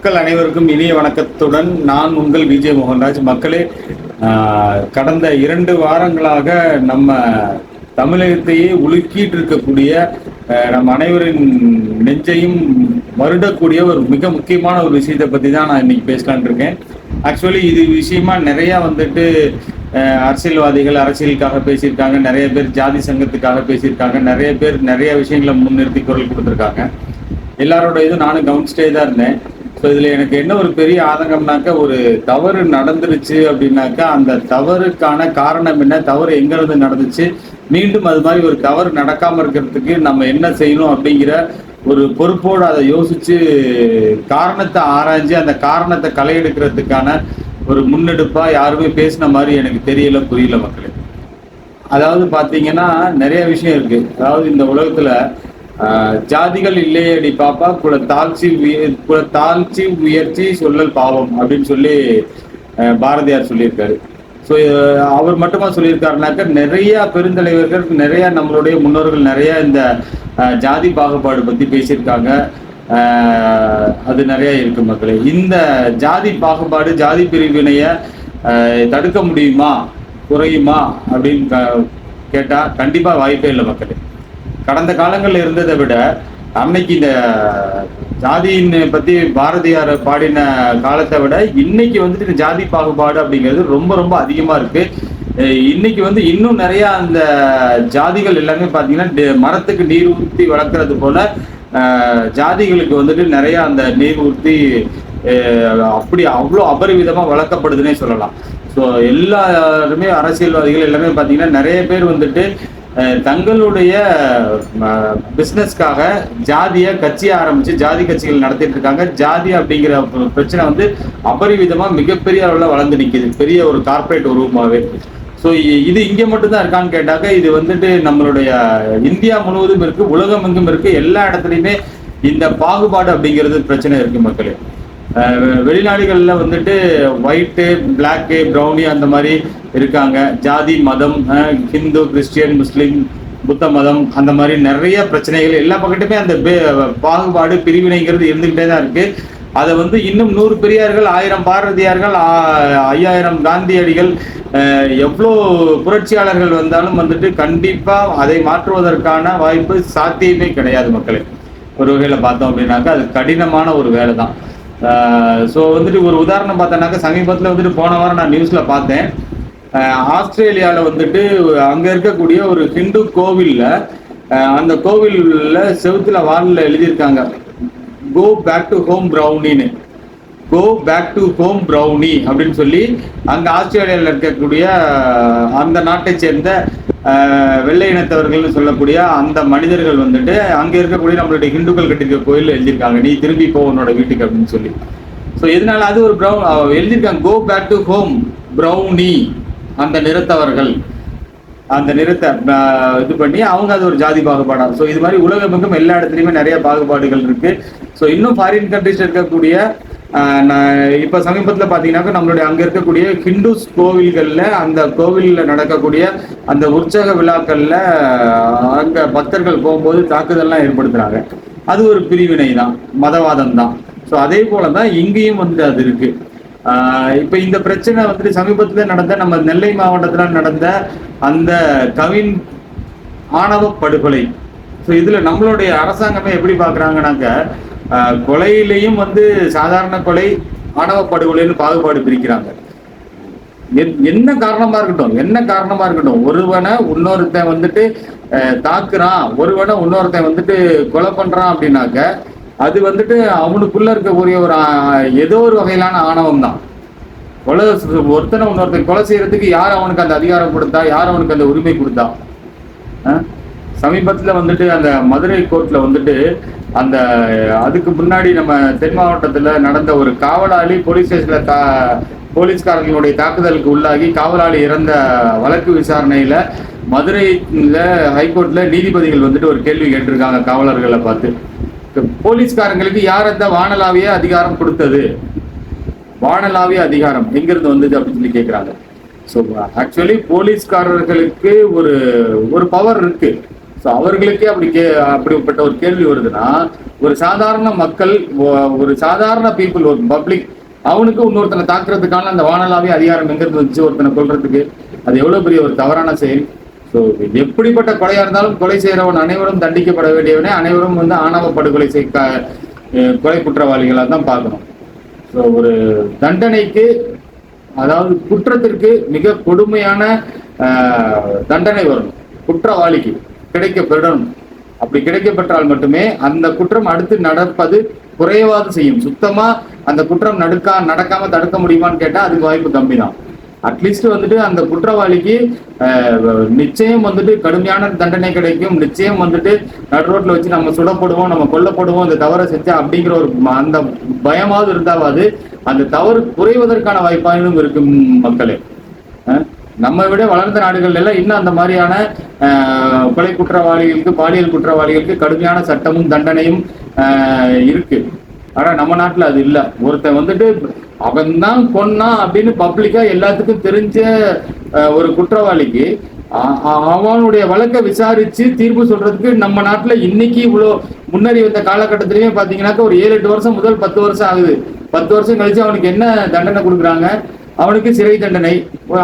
மக்கள் அனைவருக்கும் இனிய வணக்கத்துடன் நான் உங்கள் விஜய் மோகன்ராஜ். மக்களே கடந்த இரண்டு வாரங்களாக நம்ம தமிழகத்தையே உலுக்கிட்டு இருக்கக்கூடிய நம் அனைவரின் நெஞ்சையும் வருடக்கூடிய ஒரு மிக முக்கியமான ஒரு விஷயத்தை பற்றி தான் நான் இன்னைக்கு பேசலான் இருக்கேன். ஆக்சுவலி இது விஷயமா நிறையா வந்துட்டு அரசியல்வாதிகள் அரசியலுக்காக பேசியிருக்காங்க நிறைய பேர் ஜாதி சங்கத்துக்காக பேசியிருக்காங்க நிறைய பேர் நிறைய விஷயங்களை முன்னிறுத்தி குரல் கொடுத்துருக்காங்க. எல்லாரோட இதுவும் நானும் கவனிச்சிட்டே தான் இருந்தேன். ஸோ இதில் எனக்கு என்ன ஒரு பெரிய ஆதங்கம்னாக்கா ஒரு தவறு நடந்துருச்சு அப்படின்னாக்கா அந்த தவறுக்கான காரணம் என்ன தவறு எங்கேருந்து நடந்துச்சு மீண்டும் அது மாதிரி ஒரு தவறு நடக்காமல் இருக்கிறதுக்கு நம்ம என்ன செய்யணும் அப்படிங்கிற ஒரு பொறுப்போடு அதை யோசிச்சு காரணத்தை ஆராய்ஞ்சு அந்த காரணத்தை களை எடுக்கிறதுக்கான ஒரு முன்னெடுப்பா யாருமே பேசின மாதிரி எனக்கு தெரியல புரியல மக்களே. அதாவது பார்த்தீங்கன்னா நிறைய விஷயம் இருக்கு. அதாவது இந்த உலகத்துல ஜாதிகள் இல்லையடி பாப்பா குல தாழ்ச்சி உய- குல தாழ்ச்சி உயர்ச்சி சொல்லல் பாவம் அப்படின்னு சொல்லி பாரதியார் சொல்லியிருக்காரு. ஸோ அவர் மட்டுமா சொல்லியிருக்காருனாக்க நிறைய பெருந்தலைவர்கள் நிறைய நம்மளுடைய முன்னோர்கள் நிறைய இந்த ஜாதி பாகுபாடு பத்தி பேசியிருக்காங்க. அது நிறைய இருக்கு மக்களே. இந்த ஜாதி பாகுபாடு ஜாதி பிரிவினைய தடுக்க முடியுமா குறையுமா அப்படின்னு க- கேட்டா கண்டிப்பா வாய்ப்பே இல்லை மக்களே. கடந்த காலங்களில் இருந்ததை விட அன்னைக்கு இந்த ஜாதியின் பத்தி பாரதியார் பாடின காலத்தை விட இன்னைக்கு வந்துட்டு இந்த ஜாதி பாகுபாடு அப்படிங்கிறது ரொம்ப ரொம்ப அதிகமா இருக்கு. இன்னைக்கு வந்து இன்னும் நிறைய அந்த ஜாதிகள் எல்லாமே பாத்தீங்கன்னா மரத்துக்கு நீர் ஊற்றி வளர்க்கறது போல ஜாதிகளுக்கு வந்துட்டு நிறைய அந்த நீர் ஊற்றி அப்படி அவ்வளோ அபரிவிதமா வளர்க்கப்படுதுன்னே சொல்லலாம். ஸோ எல்லாருமே அரசியல்வாதிகள் எல்லாமே பார்த்தீங்கன்னா நிறைய பேர் வந்துட்டு தங்களுடைய பிஸ்னஸ்க்காக ஜாதியை கட்சியை ஆரம்பிச்சு ஜாதி கட்சிகள் நடத்திட்டு இருக்காங்க. ஜாதி அப்படிங்கிற பிரச்சனை வந்து அபரிவிதமா மிகப்பெரிய அளவில் வளர்ந்து நிற்கிது பெரிய ஒரு கார்ப்பரேட் உருவமாகவே ஸோ இது இங்கே மட்டும்தான் இருக்கான்னு கேட்டாக்க இது வந்துட்டு நம்மளுடைய இந்தியா முழுவதும் இருக்கு உலகம் எங்கும் இருக்கு. எல்லா இடத்துலையுமே இந்த பாகுபாடு அப்படிங்கிறது பிரச்சனை இருக்கு மக்களே. வெளிநாடுகளில் வந்துட்டு ஒயிட்டு பிளாக்கு ப்ரௌனி அந்த மாதிரி இருக்காங்க. ஜாதி மதம் ஹிந்து கிறிஸ்டியன் முஸ்லீம் புத்த மதம் அந்த மாதிரி நிறைய பிரச்சனைகள் எல்லா பக்கத்துமே அந்த பாகுபாடு பிரிவினைங்கிறது இருந்துகிட்டே தான் இருக்கு. அதை வந்து இன்னும் நூறு பெரியார்கள் ஆயிரம் பாரதியார்கள் ஐயாயிரம் காந்தியடிகள் எவ்வளோ புரட்சியாளர்கள் வந்தாலும் வந்துட்டு கண்டிப்பாக அதை மாற்றுவதற்கான வாய்ப்பு சாத்தியமே கிடையாது மக்களே. ஒரு வகையில் பார்த்தோம் அப்படின்னாக்கா அது கடினமான ஒரு வேலை தான் ஸோ வந்துட்டு ஒரு உதாரணம் பார்த்தோன்னாக்கா சமீபத்தில் வந்துட்டு போன வாரம் நான் நியூஸில் பார்த்தேன். ஆஸ்திரேலியாவில் வந்துட்டு அங்கே இருக்கக்கூடிய ஒரு ஹிந்து கோவிலில் அந்த கோவிலில் செவுத்துல வாலில் எழுதியிருக்காங்க. Go back to home ப்ரௌனின்னு go back to home brownie அப்படின்னு சொல்லி அங்கே ஆஸ்திரேலியாவில் இருக்கக்கூடிய அந்த நாட்டை சேர்ந்த வெள்ளை இனத்தவர்கள்னு சொல்லக்கூடிய அந்த மனிதர்கள் வந்துட்டு அங்கே இருக்கக்கூடிய நம்மளுடைய ஹிந்துக்கள் கட்டிருக்க கோயில் எழுதியிருக்காங்க. நீ திரும்பி போ உன்னோட வீட்டுக்கு அப்படின்னு சொல்லி. ஸோ எதனால அது ஒரு ப்ரௌன் எழுதியிருக்காங்க. Go back to home brownie அந்த நிறத்தவர்கள். அந்த நிறத்தை இது பண்ணி அவங்க அது ஒரு ஜாதி பாகுபாடாக ஸோ இது மாதிரி உலகமெங்கும் எல்லா இடத்துலையுமே நிறைய பாகுபாடுகள் இருக்கு. ஸோ இன்னும் ஃபாரின் கண்ட்ரிஸ் இருக்கக்கூடிய நான் இப்போ சமீபத்தில் பார்த்தீங்கன்னாக்கா நம்மளுடைய அங்கே இருக்கக்கூடிய ஹிந்துஸ் கோவில்களில் அந்த கோவிலில் நடக்கக்கூடிய அந்த உற்சக விழாக்களில் அங்கே பக்தர்கள் போகும்போது தாக்குதல்லாம் ஏற்படுத்துறாங்க. அது ஒரு பிரிவினை தான் மதவாதம் தான் ஸோ அதே போல தான் இங்கேயும் வந்து அது இருக்கு. இப்போ இந்த பிரச்சனை வந்துட்டு சமீபத்தில் நடந்த நம்ம நெல்லை மாவட்டத்தில் நடந்த அந்த கவின் ஆணவ படுகொலை. ஸோ இதில் நம்மளுடைய அரசாங்கமே எப்படி பார்க்குறாங்கனாக்க கொலையிலையும் வந்து சாதாரண கொலை ஆணவ படுகொலைன்னு பாகுபாடு பிரிக்கிறாங்க. என்ன காரணமா இருக்கட்டும் என்ன காரணமா இருக்கட்டும் ஒருவனை இன்னொருத்தன் வந்துட்டு தாக்குறான் ஒருவனை இன்னொருத்தன் வந்துட்டு கொலை பண்றான் அப்படின்னாக்க அது வந்துட்டு அவனுக்குள்ள இருக்கக்கூடிய ஒரு ஏதோ ஒரு வகையிலான ஆணவம் தான். கொலை ஒருத்தனை இன்னொருத்தன் கொலை செய்யறதுக்கு யார் அவனுக்கு அந்த அதிகாரம் கொடுத்தா யார் அவனுக்கு அந்த உரிமை கொடுத்தா? அஹ்? சமீபத்துல வந்துட்டு அந்த மதுரை கோர்ட்ல வந்துட்டு அந்த அதுக்கு முன்னாடி நம்ம தென் மாவட்டத்துல நடந்த ஒரு காவலாளி போலீஸ் ஸ்டேஷன்ல தா போலீஸ்காரர்களுடைய தாக்குதலுக்கு உள்ளாகி காவலாளி இறந்த வழக்கு விசாரணையில மதுரையில ஹைகோர்ட்ல நீதிபதிகள் வந்துட்டு ஒரு கேள்வி கேட்டிருக்காங்க காவலர்களை பார்த்து. போலீஸ்காரங்களுக்கு யார் அந்த வானலாவிய அதிகாரம் கொடுத்தது? வானலாவிய அதிகாரம் எங்கிருந்து வந்தது அப்படின்னு சொல்லி கேட்குறாங்க ஸோ ஆக்சுவலி போலீஸ்காரர்களுக்கு ஒரு ஒரு பவர் இருக்கு. ஸோ அவர்களுக்கே அப்படி கே அப்படிப்பட்ட ஒரு கேள்வி வருதுன்னா ஒரு சாதாரண மக்கள் ஒரு சாதாரண பீப்புள் ஒரு பப்ளிக் அவனுக்கு இன்னொருத்தனை தாக்குறதுக்கான அந்த வானலாவே அதிகாரம் எங்கிருந்து வந்துச்சு? ஒருத்தனை கொள்றதுக்கு அது எவ்வளோ பெரிய ஒரு தவறான செயல். ஸோ எப்படிப்பட்ட கொலையாக இருந்தாலும் கொலை செய்கிறவன் அனைவரும் தண்டிக்கப்பட வேண்டியவனே அனைவரும் வந்து ஆணவ படுகொலை செய் கொலை குற்றவாளிகளாக தான் பார்க்கணும். ஸோ ஒரு தண்டனைக்கு அதாவது குற்றத்திற்கு மிக கொடுமையான தண்டனை வரும் குற்றவாளிக்கு. கிடைக்கப்பெறணும் அப்படி கிடைக்கப்பெற்றால் மட்டுமே அந்த குற்றம் அடுத்து நடப்பது குறைவாது செய்யும். சுத்தமா அந்த குற்றம் நடுக்கா நடக்காம தடுக்க முடியுமான்னு கேட்டா அதுக்கு வாய்ப்பு கம்மி தான் அட்லீஸ்ட் வந்துட்டு அந்த குற்றவாளிக்கு நிச்சயம் வந்துட்டு கடுமையான தண்டனை கிடைக்கும். நிச்சயம் வந்துட்டு நடுரோட்ல வச்சு நம்ம சுடப்படுவோம் நம்ம கொல்லப்படுவோம் இந்த தவறை செஞ்சா அப்படிங்கிற ஒரு ம- அந்த பயமாவது இருந்தாவது அந்த தவறு குறைவதற்கான வாய்ப்பாயினும் இருக்கும் மக்களே. அஹ், நம்ம விட வளர்ந்த நாடுகள் எல்லாம் இன்னும் அந்த மாதிரியான கொலை குற்றவாளிகளுக்கு பாலியல் குற்றவாளிகளுக்கு கடுமையான சட்டமும் தண்டனையும் இருக்கு. ஆனா நம்ம நாட்டுல அது இல்ல. ஒருத்தன் வந்துட்டு அவன் தான் கொன்னான் அப்படின்னு பப்ளிக்கா எல்லாத்துக்கும் தெரிஞ்ச ஒரு குற்றவாளிக்கு அவனுடைய வழக்கை விசாரிச்சு தீர்ப்பு சொல்றதுக்கு நம்ம நாட்டுல இன்னைக்கு இவ்வளோ முன்னாடி வந்த காலகட்டத்திலயுமே பாத்தீங்கன்னாக்கா ஒரு ஏழு எட்டு வருஷம் முதல் பத்து வருஷம் ஆகுது. பத்து வருஷம் கழிச்சு அவனுக்கு என்ன தண்டனை கொடுக்குறாங்க? அவனுக்கு சிறை தண்டனை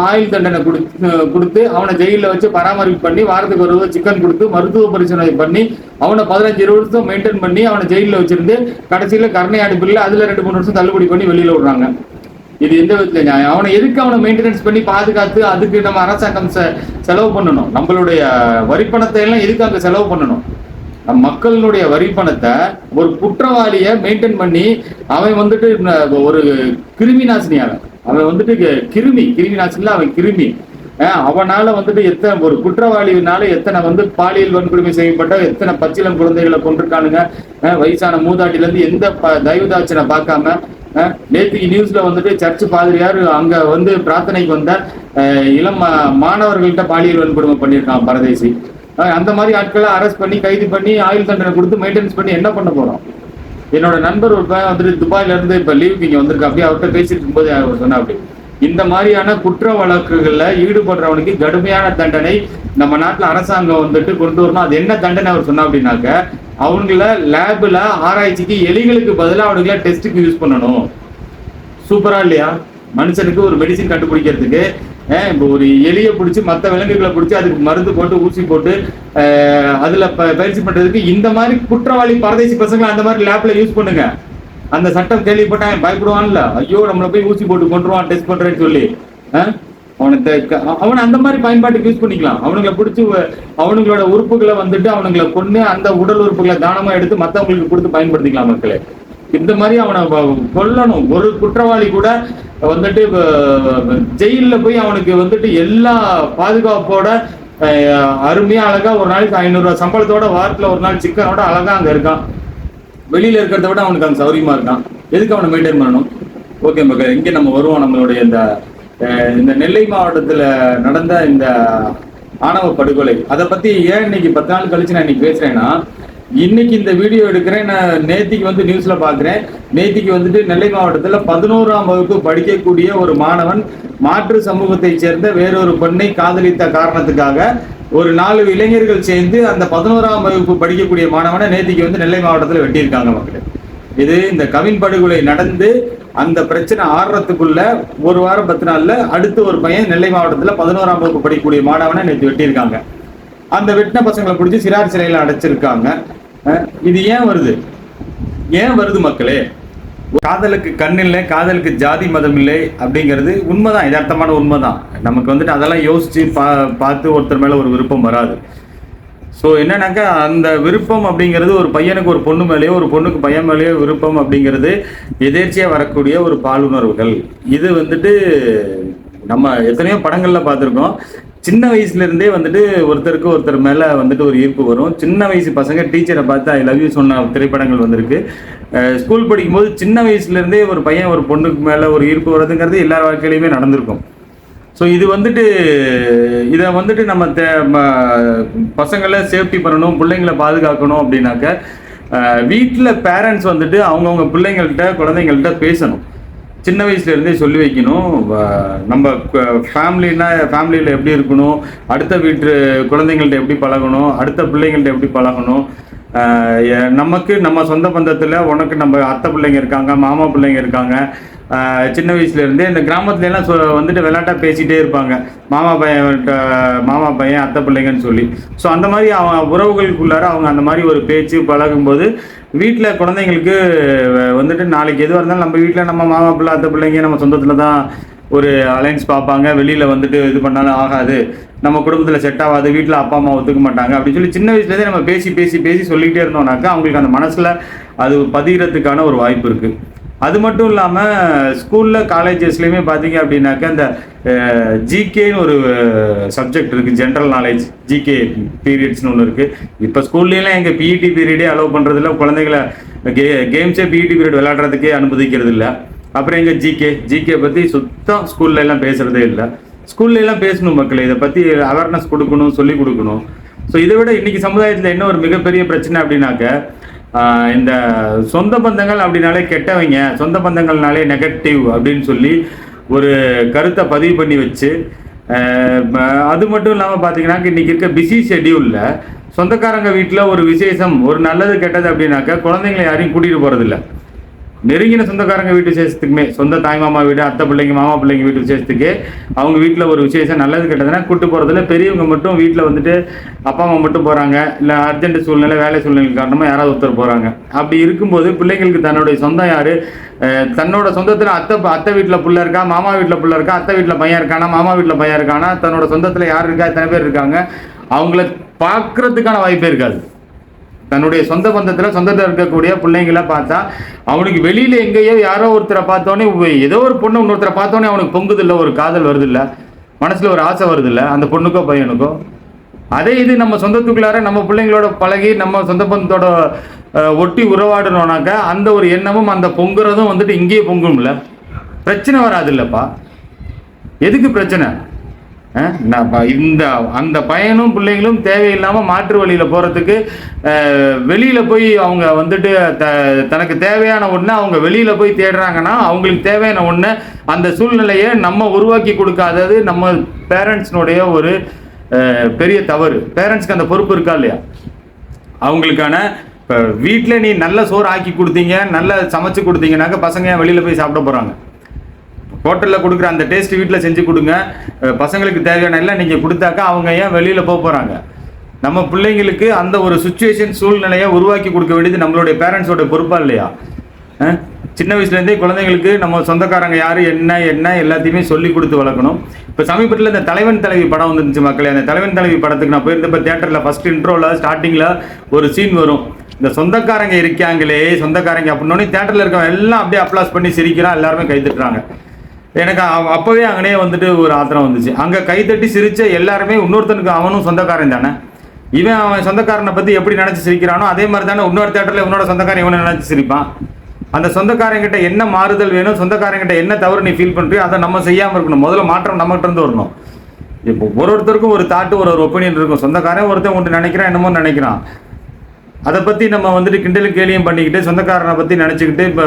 ஆயுள் தண்டனை கொடுத்து கொடுத்து அவனை ஜெயிலில் வச்சு பராமரிப்பு பண்ணி வாரத்துக்கு ஒரு ரூபா சிக்கன் கொடுத்து மருத்துவ பரிசோதனை பண்ணி அவனை பதினஞ்சு இருபது வருஷம் மெயின்டைன் பண்ணி அவனை ஜெயிலில் வச்சிருந்து கடைசியில் கருணை அடிப்பில் அதில் ரெண்டு மூணு வருஷம் தள்ளுபடி பண்ணி வெளியில் விடுறாங்க. இது எந்த விதத்துல நியாயம்? அவனை எதுக்கு அவனை மெயின்டெனன்ஸ் பண்ணி பாதுகாத்து அதுக்கு நம்ம அரசாங்கம் செ- செலவு பண்ணணும்? நம்மளுடைய வரிப்பணத்தை எல்லாம் எதுக்கு அங்கே செலவு பண்ணணும்? மக்களினுடைய வரிப்பணத்தை வரி பணத்தை ஒரு குற்றவாளியை மெயின்டைன் பண்ணி அவன் வந்துட்டு ஒரு கிருமி நாசினியாக அவன் வந்துட்டு கிருமி கிருமி நாசினா அவன் கிருமி. அவனால வந்துட்டு எத்தனை ஒரு குற்றவாளினால எத்தனை வந்து பாலியல் வன்கொடுமை செய்யப்பட்ட எத்தனை பச்சிளம் குழந்தைகளை கொண்டிருக்கானுங்க வயசான மூதாட்டில இருந்து எந்த ப- தயவுதாட்சனை பார்க்காம அஹ் நியூஸ்ல வந்துட்டு சர்ச் பாதிரியார் அங்க வந்து பிரார்த்தனைக்கு வந்த இளம் மா- மாணவர்கள்ட்ட பாலியல் வன்கொடுமை பண்ணியிருக்கான் பரதேசி. அந்த மாதிரி ஆட்களை அரெஸ்ட் பண்ணி கைது பண்ணி ஆயுள் தண்டனை கொடுத்து மெயின்டெனன்ஸ் பண்ணி என்ன பண்ண போறோம்? என்னோட நண்பர் ஒரு பையன் வந்துட்டு துபாயில இருந்து இப்ப லீவுக்கு இங்க வந்திருக்கா அப்படி அவர்கிட்ட பேசிட்டு இருக்கும்போது அவர் சொன்னா அப்படி. இந்த மாதிரியான குற்ற வழக்குகள்ல ஈடுபடுறவனுக்கு கடுமையான தண்டனை நம்ம நாட்டுல அரசாங்கம் வந்துட்டு கொண்டு வரணும். அது என்ன தண்டனை அவர் சொன்னா அப்படின்னாக்க அவங்கள லேபில் ஆராய்ச்சிக்கு எலிகளுக்கு பதிலாக அவனுங்கள டெஸ்ட்டுக்கு யூஸ் பண்ணணும். சூப்பரா இல்லையா? மனுஷனுக்கு ஒரு மெடிசின் கண்டுபிடிக்கிறதுக்கு அஹ் இப்போ ஒரு எலியை பிடிச்சி மற்ற விலங்குகளை பிடிச்சி அதுக்கு மருந்து போட்டு ஊசி போட்டு அதில் ப- பயிற்சி பண்ணுறதுக்கு இந்த மாதிரி குற்றவாளி பரதேசி பசங்களை அந்த மாதிரி லேப்பில் யூஸ் பண்ணுங்க. அந்த சட்டம் கேள்விப்பட்டான் பயப்படுவான்ல. ஐயோ நம்மளை போய் ஊசி போட்டு கொண்டுருவான் டெஸ்ட் பண்ணுறேன்னு சொல்லி. அஹ் அவனுக்கு அவனை அந்த மாதிரி பயன்பாட்டுக்கு யூஸ் பண்ணிக்கலாம். அவனுங்களை பிடிச்சி வ- அவனுங்களோட உறுப்புகளை வந்துட்டு அவனுங்களை கொண்டு அந்த உடல் உறுப்புகளை தானமா எடுத்து மற்றவங்களுக்கு கொடுத்து பயன்படுத்திக்கலாம் மக்களே. இந்த மாதிரி அவனை கொல்லணும். ஒரு குற்றவாளி கூட வந்துட்டு வ- போய் அவனுக்கு வந்துட்டு எல்லா பாதுகாப்போட அருமையா அழகா ஒரு நாளைக்கு ஐநூறுரூவா சம்பளத்தோட வாரத்துல ஒரு நாள் சிக்கனோட அழகா அங்க இருக்கான். வெளியில இருக்கிறத விட அவனுக்கு அங்கே சௌரியமா இருக்கான். எதுக்கு அவனை மெயின்டைன் பண்ணணும்? ஓகே மக்கள் இங்கே நம்ம வருவோம் நம்மளுடைய இந்த இந்த நெல்லை மாவட்டத்துல நடந்த இந்த ஆணவ படுகொலை. அதை பத்தி ஏன் இன்னைக்கு பத்து நாள் கழிச்சு நான் இன்னைக்கு பேசுறேன்னா இன்னைக்கு இந்த வீடியோ எடுக்கிறேன். நான் நேத்திக்கு வந்து நியூஸ்ல பாக்குறேன் நேத்திக்கு வந்துட்டு நெல்லை மாவட்டத்துல பதினோராம் வகுப்பு படிக்கக்கூடிய ஒரு மாணவன் மாற்று சமூகத்தை சேர்ந்த வேறொரு பெண்ணை காதலித்த காரணத்துக்காக ஒரு நாலு இளைஞர்கள் சேர்ந்து அந்த பதினோராம் வகுப்பு படிக்கக்கூடிய மாணவனை நேத்திக்கு வந்து நெல்லை மாவட்டத்துல வெட்டியிருக்காங்க மக்கள். இது இந்த கவின் படுகொலை நடந்து அந்த பிரச்சனை ஆடுறதுக்குள்ள ஒரு வாரம் பத்து நாள்ல அடுத்து ஒரு பையன் நெல்லை மாவட்டத்துல பதினோராம் வகுப்பு படிக்கக்கூடிய மாணவனை நேற்று வெட்டியிருக்காங்க. அந்த வெட்டின பசங்களை பிடிச்சி சிறார் சிறையில அடைச்சிருக்காங்க. இது ஏன் வருது? ஏன் வருது மக்களே? காதலுக்கு கண் இல்லை காதலுக்கு ஜாதி மதம் இல்லை அப்படிங்கிறது உண்மைதான் யதார்த்தமான உண்மைதான். நமக்கு வந்துட்டு அதெல்லாம் யோசிச்சு பா பார்த்து ஒருத்தர் மேல ஒரு விருப்பம் வராது. ஸோ என்னன்னாக்கா அந்த விருப்பம் அப்படிங்கிறது ஒரு பையனுக்கு ஒரு பொண்ணு மேலேயோ ஒரு பொண்ணுக்கு பையன் மேலேயோ விருப்பம் அப்படிங்கிறது எதேர்ச்சியாக வரக்கூடிய ஒரு பாலுணர்வுகள். இது வந்துட்டு நம்ம எத்தனையோ படங்களில் பார்த்துருக்கோம். சின்ன வயசுல இருந்தே வந்துட்டு ஒருத்தருக்கு ஒருத்தர் மேல வந்துட்டு ஒரு ஈர்ப்பு வரும். சின்ன வயசு பசங்க டீச்சரை பார்த்து ஐ லவ் யூ சொன்ன திரைப்படங்கள் வந்திருக்கு. ஸ்கூல் படிக்கும்போது சின்ன வயசுல இருந்தே ஒரு பையன் ஒரு பொண்ணுக்கு மேல ஒரு ஈர்ப்பு வர்றதுங்கிறது எல்லார் வாழ்க்கையிலையுமே நடந்திருக்கும். ஸோ இது வந்துட்டு இதை வந்துட்டு நம்ம தே பசங்களை சேஃப்டி பண்ணணும் பிள்ளைங்களை பாதுகாக்கணும் அப்படின்னாக்க வீட்டில் பேரண்ட்ஸ் வந்துட்டு அவங்கவுங்க பிள்ளைங்கள்ட்ட குழந்தைங்கள்ட்ட பேசணும். சின்ன வயசுலேருந்தே சொல்லி வைக்கணும். நம்ம ஃபேமிலினா ஃபேமிலியில் எப்படி இருக்கணும்? அடுத்த வீட்டு குழந்தைங்கள்ட்ட எப்படி பழகணும்? அடுத்த பிள்ளைங்கள்ட்ட எப்படி பழகணும்? நமக்கு நம்ம சொந்த பந்தத்தில் உனக்கு நம்ம அத்தை பிள்ளைங்க இருக்காங்க மாமா பிள்ளைங்க இருக்காங்க. சின்ன வயசுலேருந்தே இந்த கிராமத்துலலாம் சொ- வந்துட்டு விளாட்டாக பேசிகிட்டே இருப்பாங்க. மாமா பையன் மாமா பையன் அத்தை பிள்ளைங்கன்னு சொல்லி. ஸோ அந்த மாதிரி அவங்க உறவுகளுக்குள்ளார அவங்க அந்த மாதிரி ஒரு பேச்சு பழகும்போது வீட்டில் குழந்தைங்களுக்கு வந்துட்டு நாளைக்கு எதுவாக இருந்தாலும் நம்ம வீட்டில் நம்ம மாமா பிள்ளை அத்தை பிள்ளைங்க நம்ம சொந்தத்தில் தான் ஒரு அலைன்ஸ் பார்ப்பாங்க. வெளியில் வந்துட்டு இது பண்ணாலும் ஆகாது. நம்ம குடும்பத்தில் செட் ஆகாது. வீட்டில் அப்பா அம்மா ஒத்துக்க மாட்டாங்க. அப்படின்னு சொல்லி சின்ன வயசுலேருந்தே நம்ம பேசி பேசி பேசி சொல்லிக்கிட்டே இருந்தோம்னாக்கா அவங்களுக்கு அந்த மனசில் அது பதிகிறதுக்கான ஒரு வாய்ப்பு இருக்குது அது மட்டும் இல்லாமல் ஸ்கூலில் காலேஜஸ்லேயுமே பார்த்தீங்க அப்படின்னாக்கா இந்த ஜிகேன்னு ஒரு சப்ஜெக்ட் இருக்குது ஜென்ரல் நாலேஜ் ஜிகே பீரியட்ஸ்னு ஒன்று இருக்குது இப்போ ஸ்கூல்லேலாம் எங்கள் பிஇடி பீரியடே அலோவ் பண்ணுறதில்ல குழந்தைங்களை கே கேம்ஸே பிஇடி பீரியட் விளையாடுறதுக்கே அனுமதிக்கிறது இல்லை அப்புறம் எங்கள் ஜிகே ஜிகே பற்றி சுத்தம் ஸ்கூல்ல எல்லாம் பேசுகிறதே இல்லை. ஸ்கூல்ல எல்லாம் பேசணும் மக்கள் இதை பற்றி அவேர்னஸ் கொடுக்கணும் சொல்லி கொடுக்கணும். ஸோ இதை விட இன்னைக்கு சமுதாயத்தில் என்ன ஒரு மிகப்பெரிய பிரச்சனை அப்படின்னாக்க இந்த சொந்த பந்தங்கள் அப்படின்னாலே கெட்டவங்க. சொந்த பந்தங்கள்னாலே நெகட்டிவ் அப்படின்னு சொல்லி ஒரு கருத்தை பதிவு பண்ணி வச்சு அது மட்டும் இல்லாமல் பார்த்தீங்கன்னா இன்றைக்கி இருக்க பிஸி ஷெடியூலில் சொந்தக்காரங்க வீட்டில் ஒரு விசேஷம் ஒரு நல்லது கெட்டது அப்படின்னாக்கா குழந்தைங்களை யாரையும் கூட்டிகிட்டு போகிறதில்ல நெருங்கின சொந்தக்காரங்க வீட்டு விசேஷத்துக்குமே சொந்த தாய் மாமா வீடு அத்தை பிள்ளைங்க மாமா பிள்ளைங்க வீட்டு விசேஷத்துக்கு அவங்க வீட்டில் ஒரு விசேஷம் நல்லது கெட்டதுன்னா கூட்டு போகிறதுல பெரியவங்க மட்டும் வீட்டில் வந்துட்டு அப்பா அம்மா மட்டும் போகிறாங்க இல்லை அர்ஜென்ட் சூழ்நிலை வேலை சூழ்நிலை காரணமாக யாராவது ஒருத்தர் போகிறாங்க அப்படி இருக்கும்போது பிள்ளைங்களுக்கு தன்னுடைய சொந்தம் யார்? தன்னோட சொந்தத்தில் அத்தை அத்தை வீட்டில் பிள்ளை இருக்கா? மாமா வீட்டில் பிள்ளை இருக்கா? அத்தை வீட்டில் பையன் இருக்கானா? மாமா வீட்டில் பையன் இருக்கானா? தன்னோட சொந்தத்தில் யார் இருக்கா? எத்தனை பேர் இருக்காங்க? அவங்கள பார்க்குறதுக்கான வாய்ப்பே இருக்காது. தன்னுடைய சொந்த பந்தத்தில் சொந்தத்தில் இருக்கக்கூடிய பிள்ளைங்கள பார்த்தா அவனுக்கு வெளியில் எங்கேயோ யாரோ ஒருத்தரை பார்த்தோன்னே ஏதோ ஒரு பொண்ணு இன்னொருத்தரை பார்த்தோன்னே அவனுக்கு பொங்குது இல்லை ஒரு காதல் வருது இல்லை ஒரு ஆசை வருது இல்லை அந்த பொண்ணுக்கோ பையனுக்கோ. அதே இது நம்ம சொந்தத்துக்குள்ளார நம்ம பிள்ளைங்களோட பழகி நம்ம சொந்த பந்தத்தோட ஒட்டி உறவாடணும்னாக்கா அந்த ஒரு எண்ணமும் அந்த பொங்குறதும் வந்துட்டு இங்கேயே பொங்கும்ல. பிரச்சனை வராது இல்லைப்பா எதுக்கு பிரச்சனை? இந்த அந்த பையனும் பிள்ளைங்களும் தேவையில்லாமல் மாற்று வழியில் போகிறதுக்கு வெளியில் போய் அவங்க வந்துட்டு த தனக்கு தேவையான ஒன்றை அவங்க வெளியில் போய் தேடுறாங்கன்னா அவங்களுக்கு தேவையான ஒன்று அந்த சூழ்நிலையை நம்ம உருவாக்கி கொடுக்காதது நம்ம பேரண்ட்ஸ்னுடைய ஒரு பெரிய தவறு. பேரண்ட்ஸ்க்கு அந்த பொறுப்பு இருக்கா இல்லையா? அவங்களுக்கான இப்போ வீட்டில் நீ நல்ல சோறு ஆக்கி கொடுத்தீங்க நல்ல சமைச்சு கொடுத்தீங்கன்னாக்க பசங்க வெளியில் போய் சாப்பிட போகிறாங்க ஹோட்டலில் கொடுக்குற அந்த டேஸ்ட் வீட்டில் செஞ்சு கொடுங்க. பசங்களுக்கு தேவையான எல்லாம் நீங்கள் கொடுத்தாக்கா அவங்க ஏன் வெளியில் போக போகிறாங்க நம்ம பிள்ளைங்களுக்கு அந்த ஒரு சுச்சுவேஷன் சூழ்நிலையை உருவாக்கி கொடுக்க வேண்டியது நம்மளுடைய பேரண்ட்ஸோட பொறுப்பா இல்லையா? சின்ன வயசுலேருந்தே குழந்தைங்களுக்கு நம்ம சொந்தக்காரங்க யார் என்ன என்ன எல்லாத்தையுமே சொல்லி கொடுத்து வளர்க்கணும். இப்போ சமீபத்தில் இந்த தலைவன் தலைவி படம் வந்துருந்துச்சு மக்களே. அந்த தலைவன் தலைவி படத்துக்கு நான் போயிருந்தப்போ தேட்டரில் ஃபஸ்ட் இன்ட்ரோவில் ஸ்டார்டிங்கில் ஒரு சீன் வரும். இந்த சொந்தக்காரங்க இருக்காங்களே சொந்தக்காரங்க அப்படின்னோடனே தேட்டரில் இருக்கவங்க எல்லாம் அப்படியே அப்ளாஸ் பண்ணி சிரிக்கிறான் எல்லாருமே கை எனக்கு அவ- அங்கனே வந்துட்டு ஒரு ஆத்திரம் வந்துச்சு. அங்கே கைத்தட்டி சிரிச்ச எல்லாருமே இன்னொருத்தனுக்கு அவனும் சொந்தக்காரன் தானே? இவன் அவன் சொந்தக்காரனை பற்றி எப்படி நினச்சி சிரிக்கிறானோ அதே மாதிரி தானே இன்னொரு தேட்டரில் இவனோட சொந்தக்காரன் இவனை நினச்சி சிரிப்பான். அந்த சொந்தக்காரங்கிட்ட என்ன மாறுதல் வேணும் சொந்தக்காரங்கிட்ட என்ன தவறு நீ ஃபீல் பண்ணுறியோ அதை நம்ம செய்யாமல் இருக்கணும். முதல்ல மாற்றம் நம்மகிட்ட இருந்து வரணும். இப்போ ஒரு ஒருத்தருக்கும் ஒரு தாட்டு ஒரு ஒரு ஒப்பீனியன் இருக்கும். சொந்தக்காரன் ஒருத்தன் ஒன்று நினைக்கிறான் என்னமோ நினைக்கிறான். அதை பற்றி நம்ம வந்துட்டு கிண்டலும் கேலியும் பண்ணிக்கிட்டு சொந்தக்காரனை பற்றி நினச்சிக்கிட்டு இப்போ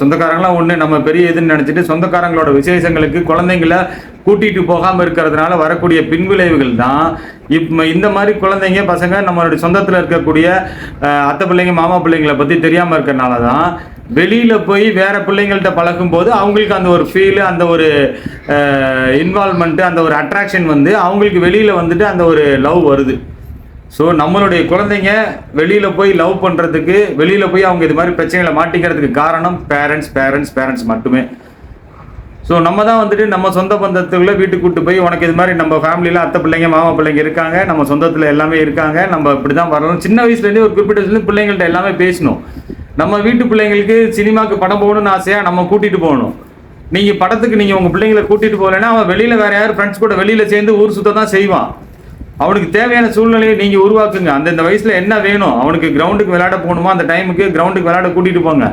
சொந்தக்காரங்களாம் ஒன்று நம்ம பெரிய இதுன்னு நினச்சிட்டு சொந்தக்காரங்களோட விசேஷங்களுக்கு குழந்தைங்கள கூட்டிகிட்டு போகாமல் இருக்கிறதுனால வரக்கூடிய பின்விளைவுகள் தான். இப்போ இந்த மாதிரி குழந்தைங்க பசங்க நம்மளுடைய சொந்தத்தில் இருக்கக்கூடிய அத்தை பிள்ளைங்க மாமா பிள்ளைங்களை பற்றி தெரியாமல் இருக்கிறனால தான் வெளியில் போய் வேற பிள்ளைங்கள்ட்ட பழகும்போது அவங்களுக்கு அந்த ஒரு ஃபீலு அந்த ஒரு இன்வால்மெண்ட்டு அந்த ஒரு அட்ராக்ஷன் வந்து அவங்களுக்கு வெளியில் வந்துட்டு அந்த ஒரு லவ் வருது. ஸோ நம்மளுடைய குழந்தைங்க வெளியில் போய் லவ் பண்ணுறதுக்கு வெளியில் போய் அவங்க இது மாதிரி பிரச்சனைகளை மாட்டிக்கிறதுக்கு காரணம் பேரண்ட்ஸ் பேரண்ட்ஸ் பேரண்ட்ஸ் மட்டுமே. ஸோ நம்ம தான் வந்துட்டு நம்ம சொந்த பந்தத்துக்குள்ளே வீட்டுக்கு கூட்டு போய் உனக்கு இது மாதிரி நம்ம ஃபேமிலியில் அத்தை பிள்ளைங்க மாமா பிள்ளைங்க இருக்காங்க நம்ம சொந்தத்தில் எல்லாமே இருக்காங்க நம்ம இப்படி தான் வரணும் சின்ன வயசுலேருந்தே ஒரு குறிப்பிட்ட வயசுலேருந்து பிள்ளைங்கள்ட்ட எல்லாமே பேசணும். நம்ம வீட்டு பிள்ளைங்களுக்கு சினிமாக்கு படம் போகணும்னு ஆசையாக நம்ம கூட்டிகிட்டு போகணும். நீங்கள் படத்துக்கு நீங்கள் உங்கள் பிள்ளைங்களை கூட்டிகிட்டு போகலைன்னா அவன் வெளியில் வேறு யார் ஃப்ரெண்ட்ஸ் கூட வெளியில் சேர்ந்து ஊர் சுத்த தான் செய்வான். அவனுக்கு தேவையான சூழ்நிலையை நீங்கள் உருவாக்குங்க. அந்தந்த வயசில் என்ன வேணும்? அவனுக்கு கிரவுண்டுக்கு விளையாட போகணுமோ? அந்த டைமுக்கு கிரவுண்டுக்கு விளையாட கூட்டிகிட்டு போங்க.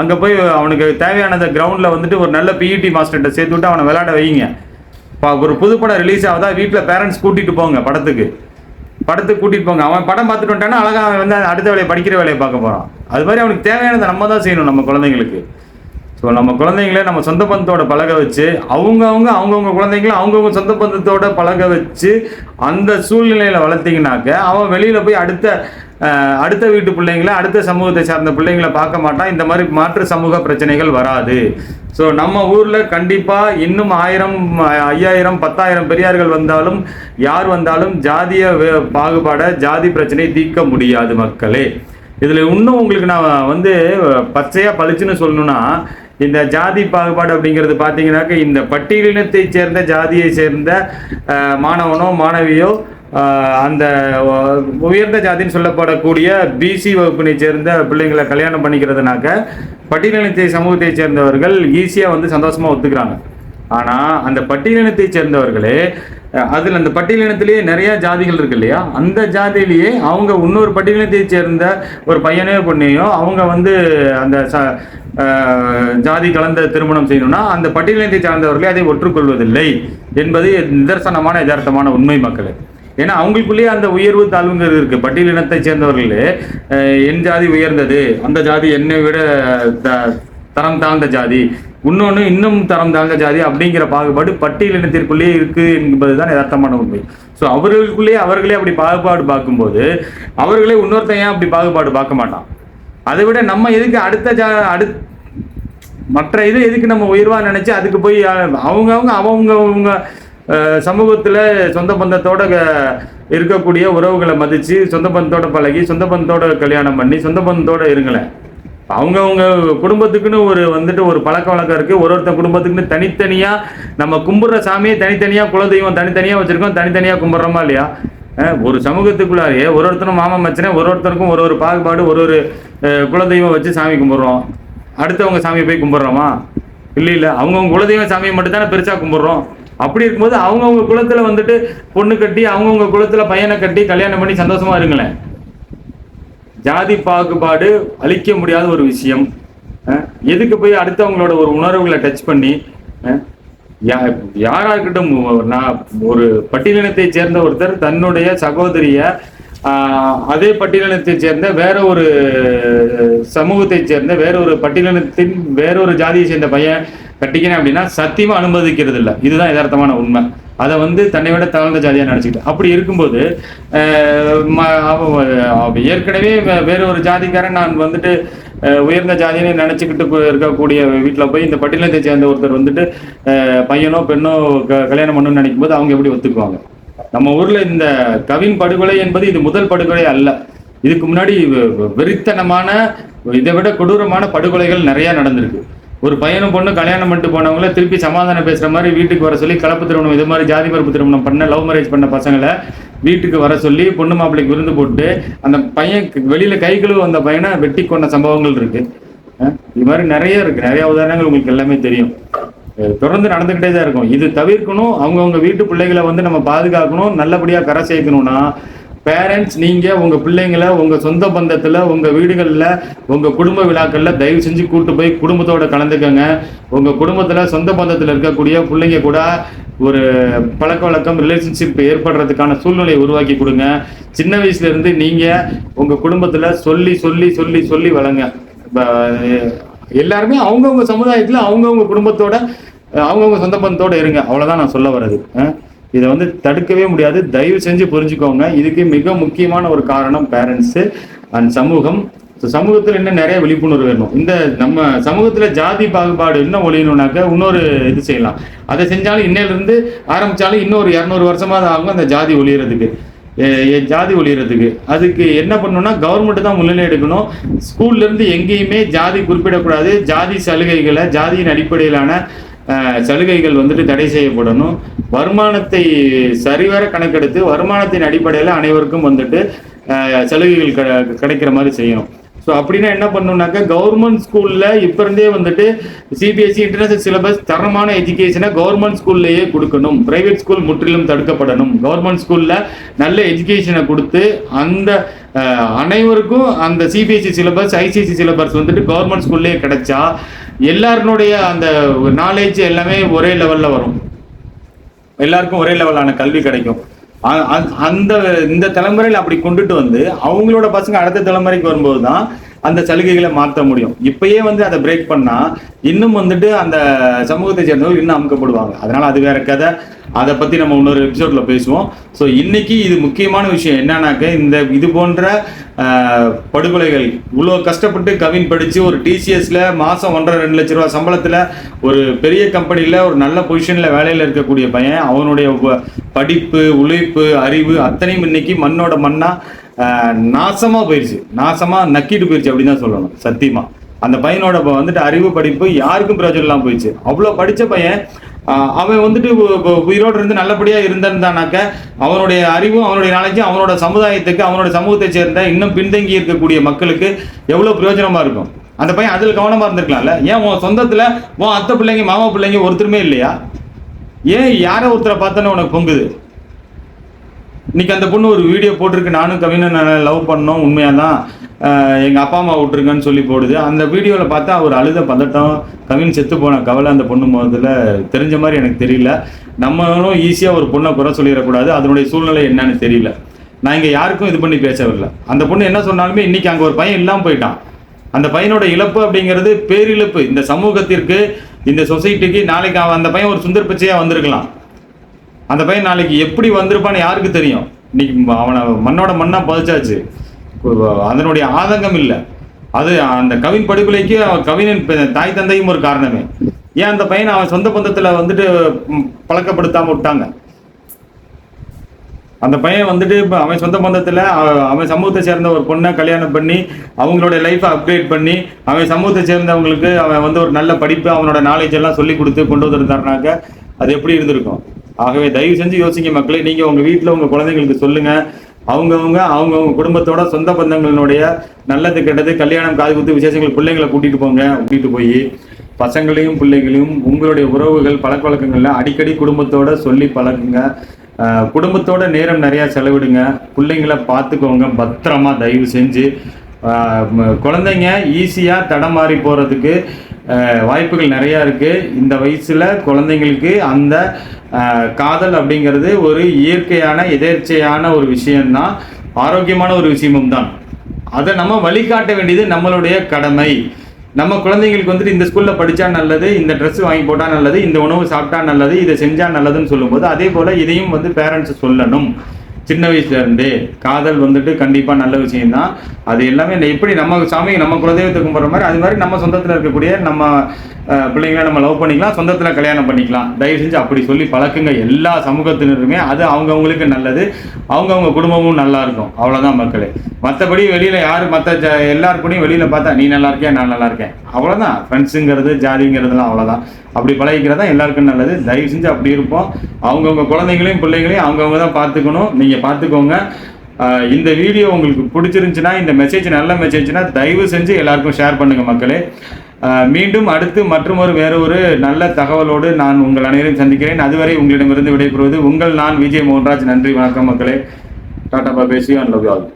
அங்கே போய் அவனுக்கு தேவையானத கிரவுண்டில் வந்துட்டு ஒரு நல்ல பிஇடி மாஸ்டர்கிட்ட சேர்த்து விட்டு அவனை விளையாட வைங்க. இப்போ ஒரு புது படம் ரிலீஸ் ஆகுதா? வீட்டில் பேரண்ட்ஸ் கூட்டிகிட்டு போங்க படத்துக்கு. படத்துக்கு கூட்டிகிட்டு போங்க. அவன் படம் பார்த்துட்டு வந்துட்டானா அழகாக அவன் வந்து அடுத்த வேலையை படிக்கிற வேலையை பார்க்க போகிறான் அது மாதிரி அவனுக்கு தேவையானதை நம்ம தான் செய்யணும் நம்ம குழந்தைங்களுக்கு. ஸோ நம்ம குழந்தைங்களே நம்ம சொந்த பந்தத்தோட பழக வச்சு அவங்கவுங்க அவங்கவுங்க குழந்தைங்கள அவங்கவுங்க சொந்த பந்தத்தோட பழக வச்சு அந்த சூழ்நிலையில் வளர்த்திங்கனாக்க அவன் வெளியில் போய் அடுத்த அடுத்த வீட்டு பிள்ளைங்கள அடுத்த சமூகத்தை சார்ந்த பிள்ளைங்களை பார்க்க மாட்டான். இந்த மாதிரி மாற்று சமூக பிரச்சனைகள் வராது. ஸோ நம்ம ஊரில் கண்டிப்பாக இன்னும் ஆயிரம் ஐயாயிரம் பத்தாயிரம் பெரியார்கள் வந்தாலும் யார் வந்தாலும் ஜாதிய வே- பாகுபாட ஜாதி பிரச்சனையை தீர்க்க முடியாது மக்களே. இதில் இன்னும் உங்களுக்கு நான் வந்து பச்சையாக பளிச்சுன்னு சொல்லணும்னா இந்த ஜாதி பாகுபாடு அப்படிங்கிறது பார்த்தீங்கன்னாக்க இந்த பட்டியலினத்தை சேர்ந்த ஜாதியை சேர்ந்த மாணவனோ மாணவியோ அந்த உயர்ந்த ஜாதின்னு சொல்லப்படக்கூடிய பிசி வகுப்பினை சேர்ந்த பிள்ளைங்களை கல்யாணம் பண்ணிக்கிறதுனாக்க பட்டியலினத்தை சமூகத்தை சேர்ந்தவர்கள் ஈஸியாக வந்து சந்தோஷமாக ஒத்துக்கிறாங்க. ஆனால் அந்த பட்டியலினத்தை சேர்ந்தவர்களே அதில் அந்த பட்டியலினத்திலேயே நிறையா ஜாதிகள் இருக்கு இல்லையா? அந்த ஜாதியிலேயே அவங்க இன்னொரு பட்டியலினத்தை சேர்ந்த ஒரு பையனையோ பொண்ணையோ அவங்க வந்து அந்த ச- ஜாதி கலந்த திருமணம் செய்யணும்னா அந்த பட்டியலினத்தை சார்ந்தவர்களே அதை ஒற்றுக்கொள்வதில்லை என்பது நிதர்சனமான யதார்த்தமான உண்மை மக்களே. ஏன்னா அவங்களுக்குள்ளேயே அந்த உயர்வு தாழ்வுங்கிறது இருக்கு. பட்டியலினத்தை சேர்ந்தவர்களே என் ஜாதி உயர்ந்தது அந்த ஜாதி என்னை விட த- தரம் தாழ்ந்த ஜாதி. இன்னொன்று இன்னும் தரம் தாழ்ந்த ஜாதி அப்படிங்கிற பாகுபாடு பட்டியலினத்திற்குள்ளேயே இருக்கு என்பதுதான் யதார்த்தமான உண்மை. ஸோ அவர்களுக்குள்ளேயே அவர்களே அப்படி பாகுபாடு பார்க்கும்போது அவர்களே இன்னொருத்தன் ஏன் அப்படி பாகுபாடு பார்க்க மாட்டான்? அதை விட நம்ம எதுக்கு அடுத்த ஜா அடு மற்ற இது எதுக்கு நம்ம உயர்வா நினைச்சு அதுக்கு போய் அவங்கவுங்க அவங்க அவங்க சமூகத்துல சொந்த பந்தத்தோட க- இருக்கக்கூடிய உறவுகளை மதிச்சு சொந்த பந்தத்தோட பழகி சொந்த பந்தத்தோட கல்யாணம் பண்ணி சொந்த பந்தத்தோட இருங்களேன். அவங்கவுங்க குடும்பத்துக்குன்னு ஒரு வந்துட்டு ஒரு பழக்க வழக்கம் இருக்கு. ஒரு ஒருத்தன் குடும்பத்துக்குன்னு தனித்தனியா நம்ம கும்பிடுற சாமியை தனித்தனியா குலதெய்வம் தனித்தனியா வச்சிருக்கோம் தனித்தனியா கும்பிட்றோமா இல்லையா? ஒரு சமூகத்துக்குள்ளாரையே ஒரு ஒருத்தரும் மாமன் மச்சனே ஒரு ஒருத்தருக்கும் ஒரு ஒரு பாகுபாடு ஒரு ஒரு குலதெய்வம் வச்சு சாமி கும்பிட்றோம். அடுத்தவங்க சாமியை போய் கும்பிட்றோமா? இல்லை இல்லை. அவங்கவுங்க குலதெய்வ சாமியை மட்டும் தானே பெருசா கும்பிட்றோம். அப்படி இருக்கும்போது அவங்கவுங்க குலத்தில் வந்துட்டு பொண்ணு கட்டி அவங்கவுங்க குலத்தில் பையனை கட்டி கல்யாணம் பண்ணி சந்தோஷமா இருங்களேன். ஜாதி பாகுபாடு அழிக்க முடியாத ஒரு விஷயம். எதுக்கு போய் அடுத்தவங்களோட ஒரு உணர்வுகளை டச் பண்ணி யா- யாரா இருக்கட்டும் நான் ஒரு பட்டியலினத்தை சேர்ந்த ஒருத்தர் தன்னுடைய சகோதரிய அதே பட்டியலினத்தை சேர்ந்த வேற ஒரு சமூகத்தை சேர்ந்த வேற ஒரு பட்டியலினத்தின் வேற ஒரு ஜாதியை சேர்ந்த பையன் கட்டிக்கிறேன் அப்படின்னா சத்தியமா அனுமதிக்கிறது இல்லை இதுதான் யதார்த்தமான உண்மை. அதை வந்து தன்னை விட தாழ்ந்த ஜாதியாக நினச்சிக்கிட்டு அப்படி இருக்கும்போது ஏற்கனவே வே- வேற ஒரு ஜாதிக்காரன் நான் வந்துட்டு உயர்ந்த ஜாதின்னு நினச்சிக்கிட்டு இருக்கக்கூடிய வீட்டில் போய் இந்த பட்டியலத்தை சேர்ந்த ஒருத்தர் வந்துட்டு பையனோ பெண்ணோ க- கல்யாணம் பண்ணணும்னு நினைக்கும் போது அவங்க எப்படி ஒத்துக்குவாங்க? நம்ம ஊர்ல இந்த கவின் படுகொலை என்பது இது முதல் படுகொலை அல்ல. இதுக்கு முன்னாடி வெ- வெறித்தனமான இதை விட கொடூரமான படுகொலைகள் நிறைய நடந்திருக்கு. ஒரு பையனும் பொண்ணு கல்யாணம் பண்ணிட்டு போனவங்கள திருப்பி சமாதானம் பேசுகிற மாதிரி வீட்டுக்கு வர சொல்லி கலப்பு திருமணம் இது மாதிரி ஜாதி மறுப்பு திருமணம் பண்ண லவ் மேரேஜ் பண்ண பசங்களை வீட்டுக்கு வர சொல்லி பொண்ணு மாப்பிள்ளைக்கு விருந்து போட்டு அந்த பையன் வெளியில் கை கழுவு அந்த பையனை வெட்டி கொண்ட சம்பவங்கள் இருக்கு. இது மாதிரி நிறைய இருக்கு. நிறைய உதாரணங்கள் உங்களுக்கு எல்லாமே தெரியும். தொடர்ந்து நடந்துக்கிட்டே தான் இருக்கும். இது தவிர்க்கணும். அவங்கவுங்க வீட்டு பிள்ளைகளை வந்து நம்ம பாதுகாக்கணும். நல்லபடியாக கரை சேர்க்கணும்னா பேரண்ட்ஸ் நீங்க உங்க பிள்ளைங்களை உங்க சொந்த பந்தத்துல உங்க வீடுகளில் உங்க குடும்ப விழாக்கள்ல தயவு செஞ்சு கூட்டு போய் குடும்பத்தோட கலந்துக்கங்க. உங்க குடும்பத்துல சொந்த பந்தத்தில் இருக்கக்கூடிய பிள்ளைங்க கூட ஒரு பழக்க வழக்கம் ரிலேஷன்ஷிப் ஏற்படுறதுக்கான சூழ்நிலையை உருவாக்கி கொடுங்க. சின்ன வயசுல இருந்து நீங்க உங்க குடும்பத்துல சொல்லி சொல்லி சொல்லி சொல்லி வளங்க. எல்லாருமே அவங்கவுங்க சமுதாயத்துல அவங்கவுங்க குடும்பத்தோட அவங்கவுங்க சொந்த பந்தத்தோட இருங்க. அவ்வளவுதான் நான் சொல்ல வர்றது. இதை வந்து தடுக்கவே முடியாது. தயவு செஞ்சு புரிஞ்சுக்கோங்க. இதுக்கு மிக முக்கியமான ஒரு காரணம் பேரண்ட்ஸு அண்ட் சமூகம். ஸோ சமூகத்தில் இன்னும் நிறைய விழிப்புணர்வு வேணும். இந்த நம்ம சமூகத்தில் ஜாதி பாகுபாடு இன்னும் ஒழியணும்னாக்க இன்னொரு இது செய்யலாம். அதை செஞ்சாலும் இன்னையிலிருந்து ஆரம்பித்தாலும் இன்னொரு இரநூறு வருஷமாவது ஆகும் அந்த ஜாதி ஒழியறதுக்கு. ஜாதி ஒழியறதுக்கு. அதுக்கு என்ன பண்ணணும்னா கவர்மெண்ட் தான் முன்னிலை எடுக்கணும். ஸ்கூல்லேருந்து எங்கேயுமே ஜாதி குறிப்பிடக்கூடாது. ஜாதி சலுகைகளை ஜாதியின் அடிப்படையிலான சலுகைகள் வந்துட்டு தடை செய்யப்படணும். வருமானத்தை சரிவர கணக்கெடுத்து வருமானத்தின் அடிப்படையில் அனைவருக்கும் வந்துட்டு சலுகைகள் க- கிடைக்கிற மாதிரி செய்யணும். ஸோ அப்படின்னா என்ன பண்ணணும்னாக்கா கவர்மெண்ட் ஸ்கூலில் இப்போ இருந்தே வந்துட்டு சிபிஎஸ்சி இன்டர்நேஷனல் சிலபஸ் தரமான எஜுகேஷனை கவர்மெண்ட் ஸ்கூல்லையே கொடுக்கணும். பிரைவேட் ஸ்கூல் முற்றிலும் தடுக்கப்படணும். கவர்மெண்ட் ஸ்கூலில் நல்ல எஜுகேஷனை கொடுத்து அந்த அனைவருக்கும் அந்த சிபிஎஸ்சி சிலபஸ் ஐசிஎஸ்சி சிலபஸ் வந்துட்டு கவர்மெண்ட் ஸ்கூல்லேயே கிடைச்சா எல்லாருனுடைய அந்த நாலேஜ் எல்லாமே ஒரே லெவல்ல வரும். எல்லாருக்கும் ஒரே லெவலான கல்வி கிடைக்கும். அந்த இந்த தலைமுறையில் அப்படி கொண்டுட்டு வந்து அவங்களோட பசங்க அடுத்த தலைமுறைக்கு வரும்போது தான் அந்த சலுகைகளை மாற்ற முடியும். இப்பயே வந்து அதை பிரேக் பண்ணா இன்னும் வந்துட்டு அந்த சமூகத்தை சேர்ந்தவர்கள் இன்னும் அமுக்கப்படுவாங்க. அதனால அது வேற கதை. அதை பத்தி நம்ம இன்னொரு எபிசோட்ல பேசுவோம். ஸோ இன்னைக்கு இது முக்கியமான விஷயம் என்னன்னாக்க இந்த இது போன்ற படுகொலைகள். இவ்வளோ கஷ்டப்பட்டு கவின் படித்து ஒரு டிசிஎஸ்ல மாதம் ஒன்றரை ரெண்டு லட்ச ரூபா சம்பளத்தில் ஒரு பெரிய கம்பெனியில் ஒரு நல்ல பொசிஷனில் வேலையில் இருக்கக்கூடிய பையன் அவனுடைய படிப்பு உழைப்பு அறிவு அத்தனையும் இன்னைக்கு மண்ணோட மண்ணாக நாசமாக போயிடுச்சு நாசமாக நக்கிட்டு போயிடுச்சு அப்படின்னு தான் சொல்லணும் சத்தியமாக அந்த பையனோட இப்போ வந்துட்டு அறிவு படிப்பு யாருக்கும் பிரயோஜனம் இல்லாமல் போயிடுச்சு அவ்வளோ படித்த பையன் அவன் வந்துட்டு உயிரோடு இருந்து நல்லபடியாக இருந்திருந்தானாக்க அவனுடைய அறிவும் அவனுடைய நாலேஜும் அவனோட சமுதாயத்துக்கு அவனோட சமூகத்தை சேர்ந்த இன்னும் பின்தங்கி இருக்கக்கூடிய மக்களுக்கு எவ்வளோ பிரயோஜனமாக இருக்கும்? அந்த பையன் அதில் கவனமாக இருந்திருக்கலாம்ல. ஏன் உன் சொந்தத்தில் உன் அத்தை பிள்ளைங்க மாமா பிள்ளைங்க ஒருத்தருமே இல்லையா? ஏன் யாரை ஒருத்தரை பார்த்தோன்னே உனக்கு பொங்குது? இன்னைக்கு அந்த பொண்ணு ஒரு வீடியோ போட்டிருக்கு. நானும் கவினை லவ் பண்ணோம். உண்மையாக தான் எங்கள் அப்பா அம்மா விட்டுருங்கன்னு சொல்லி போடுது. அந்த வீடியோவில் பார்த்தா அவர் அழுத பதட்டம் கவின் செத்து போன கவலை அந்த பொண்ணு முதல்ல தெரிஞ்ச மாதிரி எனக்கு தெரியல. நம்மளும் ஈஸியாக ஒரு பொண்ணை குறை சொல்லிடக்கூடாது. அதனுடைய சூழ்நிலை என்னன்னு தெரியல. நான் இங்கே யாருக்கும் இது பண்ணி பேச வரல அந்த பொண்ணு என்ன சொன்னாலுமே இன்னைக்கு அங்கே ஒரு பையன் இல்லாமல் போயிட்டான். அந்த பையனோட இழப்பு அப்படிங்கிறது பேரிழப்பு. இந்த சமூகத்திற்கு இந்த சொசைட்டிக்கு நாளைக்கு அவன் அந்த பையன் ஒரு சுந்தர் பச்சையாக வந்திருக்கலாம். அந்த பையன் நாளைக்கு எப்படி வந்திருப்பான்னு யாருக்கு தெரியும்? இன்னைக்கு அவனை மண்ணோட மண்ணாக பதிச்சாச்சு. அதனுடைய ஆதங்கம் இல்லை. அது அந்த கவின் படுகொலைக்கு அவன் கவினின் தாய் தந்தையும் ஒரு காரணமே. ஏன் அந்த பையனை அவன் சொந்த பந்தத்தில் வந்துட்டு பழக்கப்படுத்தாமல் விட்டாங்க? அந்த பையன் வந்துட்டு இப்போ அவன் சொந்த பந்தத்தில் அவ- அவன் சமூகத்தை சேர்ந்த ஒரு பொண்ணை கல்யாணம் பண்ணி அவங்களோட லைஃப்பை அப்கிரேட் பண்ணி அவன் சமூகத்தை சேர்ந்தவங்களுக்கு அவன் வந்து ஒரு நல்ல படிப்பு அவனோட நாலேஜ் எல்லாம் சொல்லி கொடுத்து கொண்டு வந்திருந்தாருனாக்க அது எப்படி இருந்திருக்கும்? ஆகவே தயவு செஞ்சு யோசிங்க மக்களே நீங்க உங்க வீட்டுல உங்க குழந்தைங்களுக்கு சொல்லுங்க. அவங்கவுங்க அவங்கவுங்க குடும்பத்தோட சொந்த பந்தங்களுடைய நல்லது கெட்டது கல்யாணம் காது குத்து விசேஷங்கள் பிள்ளைங்களை கூட்டிட்டு போங்க கூட்டிட்டு போய் பசங்களையும் பிள்ளைகளையும் உங்களுடைய உறவுகள் பழக்க வழக்கங்கள்ல அடிக்கடி குடும்பத்தோட சொல்லி பழகுங்க. குடும்பத்தோட நேரம் நிறையா செலவிடுங்க. பிள்ளைங்கள பார்த்துக்கோங்க பத்திரமா தயவு செஞ்சு. குழந்தைங்க ஈஸியாக தடமாறி மாறி போகிறதுக்கு வாய்ப்புகள் நிறையா இருக்குது இந்த வயசில் குழந்தைங்களுக்கு அந்த காதல் அப்படிங்கிறது ஒரு இயற்கையான எதேர்ச்சையான ஒரு விஷயம்தான் ஆரோக்கியமான ஒரு விஷயமும் தான். அதை நம்ம வழிகாட்ட வேண்டியது நம்மளுடைய கடமை. நம்ம குழந்தைங்களுக்கு வந்துட்டு இந்த ஸ்கூலில் படித்தா நல்லது இந்த ட்ரெஸ் வாங்கி போட்டால் நல்லது இந்த உணவு சாப்பிட்டா நல்லது இதை செஞ்சால் நல்லதுன்னு சொல்லும்போது அதே போல் இதையும் வந்து பேரண்ட்ஸ் சொல்லணும். சின்ன வயசுல இருந்தே காதல் வந்துட்டு கண்டிப்பா நல்ல விஷயம்தான். அது எல்லாமே எப்படி நம்ம சாமி நம்ம குலதெய்வத்தை கும்பிட்ற மாதிரி அது மாதிரி நம்ம சொந்தத்துல இருக்கக்கூடிய நம்ம பிள்ளைங்களை நம்ம லவ் பண்ணிக்கலாம் சொந்தத்தில் கல்யாணம் பண்ணிக்கலாம். தயவு செஞ்சு அப்படி சொல்லி பழக்குங்க. எல்லா சமூகத்தினருமே அது அவங்கவுங்களுக்கு நல்லது. அவங்கவுங்க குடும்பமும் நல்லா இருக்கும். அவ்வளோதான் மக்களே. மற்றபடி வெளியில் யார் மற்ற எல்லாருக்கூடயும் வெளியில் பார்த்தா நீ நல்லா இருக்கியா? நான் நல்லா இருக்கேன். அவ்வளோதான் ஃப்ரெண்ட்ஸுங்கிறது ஜாதிங்கிறதுலாம் அவ்வளோதான் அப்படி பழகிக்கிறதா எல்லாருக்கும் நல்லது. தயவு செஞ்சு அப்படி இருப்போம். அவங்கவுங்க குழந்தைங்களையும் பிள்ளைங்களையும் அவங்கவுங்க தான் பார்த்துக்கணும். நீங்கள் பார்த்துக்கோங்க. இந்த வீடியோ உங்களுக்கு பிடிச்சிருந்துச்சுன்னா இந்த மெசேஜ் நல்ல மெசேஜ்னா தயவு செஞ்சு எல்லாருக்கும் ஷேர் பண்ணுங்கள் மக்களே. மீண்டும் அடுத்து மற்றும் ஒரு வேற ஒரு நல்ல தகவலோடு நான் உங்கள் அனைவரையும் சந்திக்கிறேன். அதுவரை உங்களிடமிருந்து விடைபெறுவது உங்கள் நான் விஜய் மோகன்ராஜ். நன்றி வணக்கம் மக்களே. டாடா பாபேசி அண்ட் லவ் ஆல்.